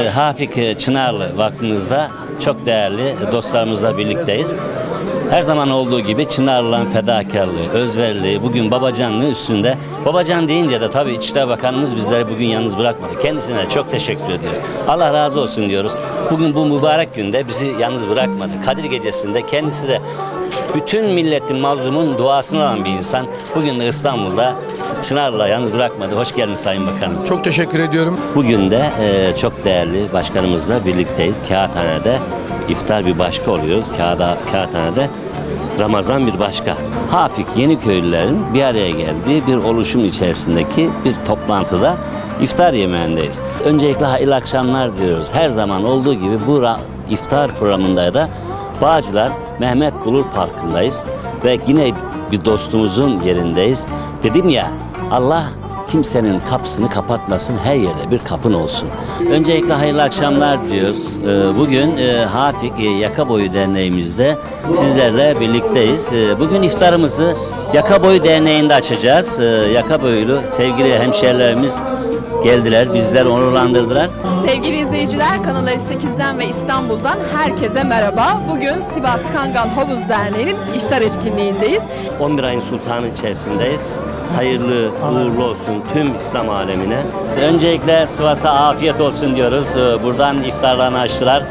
Hafik e, Çınarlı Vakfımızda çok değerli dostlarımızla birlikteyiz. Her zaman olduğu gibi Çınarlı'nın fedakarlığı, özveriliği, bugün babacanlığı üstünde. Babacan deyince de tabii İçişleri Bakanımız bizleri bugün yalnız bırakmadı. Kendisine çok teşekkür ediyoruz. Allah razı olsun diyoruz. Bugün bu mübarek günde bizi yalnız bırakmadı. Kadir Gecesi'nde kendisi de bütün milletin mazlumun duasını alan bir insan. Bugün de İstanbul'da Çınarlı'la yalnız bırakmadı. Hoş geldiniz Sayın Bakanım. Çok teşekkür ediyorum. Bugün de e, çok değerli başkanımızla birlikteyiz. Kağıthane'de iftar bir başka oluyoruz. Kağıda, Kağıthane'de Ramazan bir başka. Hafik Yeniköylülerin bir araya geldiği bir oluşum içerisindeki bir toplantıda iftar yemeğindeyiz. Öncelikle hayırlı akşamlar diyoruz. Her zaman olduğu gibi bu iftar programında da Bağcılar Mehmet Bulur Parkı'ndayız ve yine bir dostumuzun yerindeyiz. Dedim ya Allah kimsenin kapısını kapatmasın, her yerde bir kapın olsun. Öncelikle hayırlı akşamlar diyoruz. Ee, Bugün e, Hafik e, Yaka Boyu Derneğimizde sizlerle birlikteyiz. Ee, Bugün iftarımızı Yaka Boyu Derneği'nde açacağız. Ee, Yaka Boyulu sevgili hemşehrilerimiz geldiler, bizler onurlandırdılar. Sevgili izleyiciler Kanal 8'den ve İstanbul'dan herkese merhaba. Bugün Sivas Kangal Havuz Derneği'nin iftar etkinliğindeyiz. 11 ayın sultanı içerisindeyiz. Hayırlı uğurlu olsun tüm İslam alemine. Öncelikle Sivas'a afiyet olsun diyoruz. Ee, Buradan iftarlarını açtılar.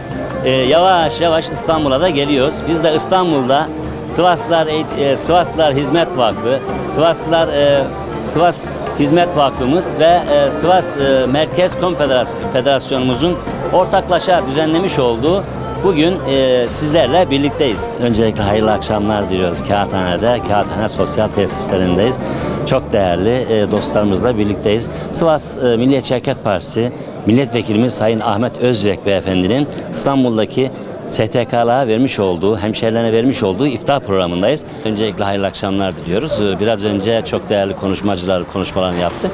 Ee, Yavaş yavaş İstanbul'a da geliyoruz. Biz de İstanbul'da Sivaslılar, Eğit- e, Sivaslılar Hizmet Vakfı, Sivaslılar e, Sivas Hizmet Vakfımız ve e, Sivas e, Merkez Konfederasyon Federasyonumuzun ortaklaşa düzenlemiş olduğu Bugün e, sizlerle birlikteyiz. Öncelikle hayırlı akşamlar diliyoruz Kağıthane'de. Kağıthane Sosyal Tesislerindeyiz. Çok değerli e, dostlarımızla birlikteyiz. Sivas e, Milliyetçi Hareket Partisi Milletvekilimiz Sayın Ahmet Özrek Beyefendinin İstanbul'daki STK'lığa vermiş olduğu, hemşehrilerine vermiş olduğu iftar programındayız. Öncelikle hayırlı akşamlar diliyoruz. E, Biraz önce çok değerli konuşmacılar konuşmalarını yaptı.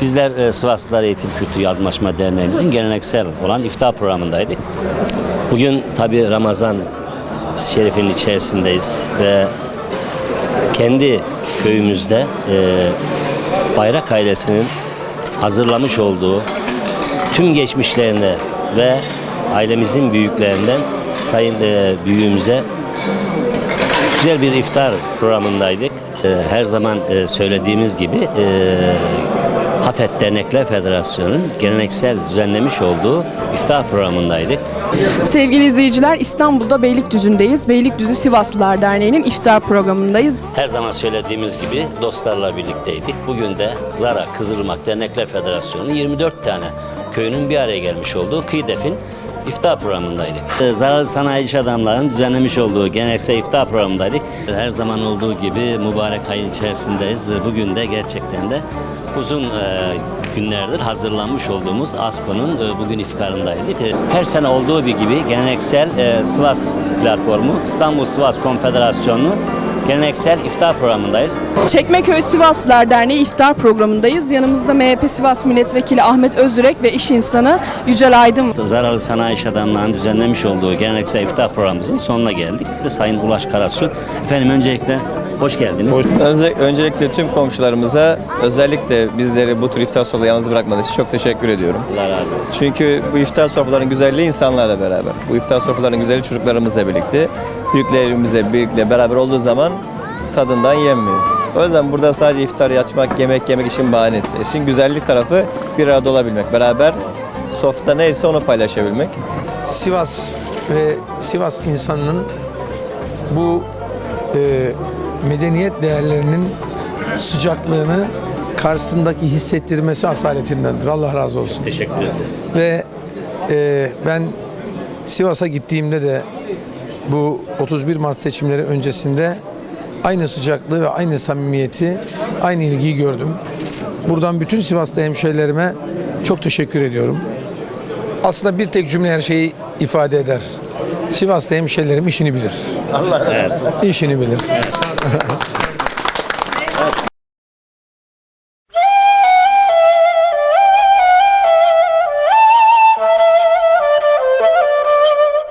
Bizler e, Sivaslılar Eğitim Kültürü Yardımlaşma Derneğimizin geleneksel olan iftar programındaydık. Bugün tabi Ramazan şerifinin içerisindeyiz ve kendi köyümüzde e, Bayrak ailesinin hazırlamış olduğu tüm geçmişlerine ve ailemizin büyüklerinden sayın e, büyüğümüze güzel bir iftar programındaydık. E, her zaman e, söylediğimiz gibi e, Hafet Dernekler Federasyonu'nun geleneksel düzenlemiş olduğu iftar programındaydık. Sevgili izleyiciler İstanbul'da Beylikdüzü'ndeyiz. Beylikdüzü Sivaslılar Derneği'nin iftar programındayız. Her zaman söylediğimiz gibi dostlarla birlikteydik. Bugün de Zara Kızılırmak Dernekler Federasyonu 24 tane köyünün bir araya gelmiş olduğu Kıydef'in iftar programındaydık. Ee, Zararlı sanayi iş adamlarının düzenlemiş olduğu geleneksel iftar programındaydık. Her zaman olduğu gibi mübarek ayın içerisindeyiz. Bugün de gerçekten de uzun e, günlerdir hazırlanmış olduğumuz ASKO'nun e, bugün iftarındaydık. E, Her sene olduğu gibi geleneksel e, Sivas platformu İstanbul Sivas Konfederasyonu'nun geleneksel iftar programındayız. Çekmeköy Sivaslılar Derneği iftar programındayız. Yanımızda MHP Sivas Milletvekili Ahmet Özürek ve iş insanı Yücel Aydın. Zararlı sanayi iş adamlarının düzenlemiş olduğu geleneksel iftar programımızın sonuna geldik. Sayın Ulaş Karasu. Efendim öncelikle hoş geldiniz. Önce, öncelikle tüm komşularımıza özellikle bizleri bu tür iftar sofralarında yalnız bırakmadığı için çok teşekkür ediyorum. Allah razı olsun. Çünkü bu iftar sofralarının güzelliği insanlarla beraber. Bu iftar sofralarının güzelliği çocuklarımızla birlikte, büyüklerimizle birlikte beraber olduğu zaman tadından yenmiyor. O yüzden burada sadece iftar açmak, yemek yemek işin bahanesi. İşin güzellik tarafı bir arada olabilmek. Beraber sofrada neyse onu paylaşabilmek. Sivas ve Sivas insanının bu e, medeniyet değerlerinin sıcaklığını karşısındaki hissettirmesi asaletindendir. Allah razı olsun. Teşekkür ederim. Ve e, ben Sivas'a gittiğimde de bu 31 Mart seçimleri öncesinde aynı sıcaklığı ve aynı samimiyeti, aynı ilgiyi gördüm. Buradan bütün Sivaslı hemşehrilerime çok teşekkür ediyorum. Aslında bir tek cümle her şeyi ifade eder. Sivaslı hemşehrilerim işini bilir. Evet. İşini bilir.